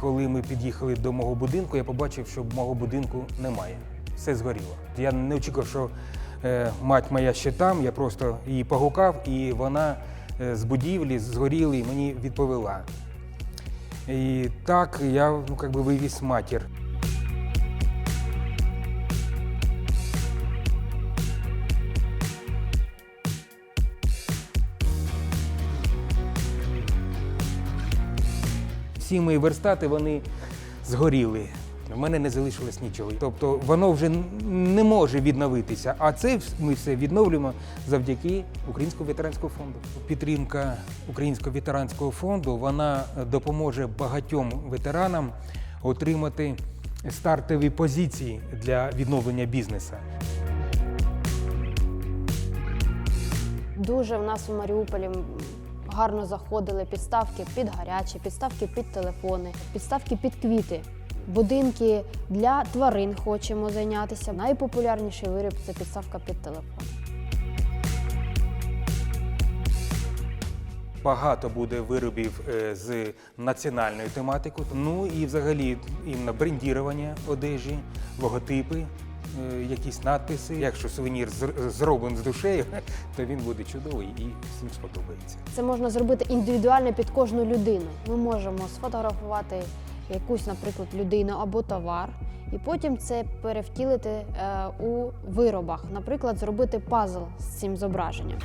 коли ми під'їхали до мого будинку, я побачив, що мого будинку немає. Все згоріло. Я не очікував, що е, мать моя ще там. Я просто її погукав, і вона е, з будівлі згоріла і мені відповіла. І так я ну, как вивіз матір. Всі мої верстати вони згоріли. В мене не залишилось нічого. Тобто воно вже не може відновитися. А це ми все відновлюємо завдяки Українському ветеранському фонду. Підтримка Українського ветеранського фонду вона допоможе багатьом ветеранам отримати стартові позиції для відновлення бізнесу. Дуже в нас у Маріуполі гарно заходили підставки під гарячі, підставки під телефони, підставки під квіти. Будинки для тварин хочемо зайнятися. Найпопулярніший виріб це підставка під телефон. Багато буде виробів е, з національною тематикою. Ну і взагалі іменно брендірування одежі, логотипи, якісь надписи. Якщо сувенір зр- зроблений з душею, то він буде чудовий і всім сподобається. Це можна зробити індивідуально під кожну людину. Ми можемо сфотографувати якусь, наприклад, людину або товар, і потім це перевтілити е, у виробах. Наприклад, зробити пазл з цим зображенням.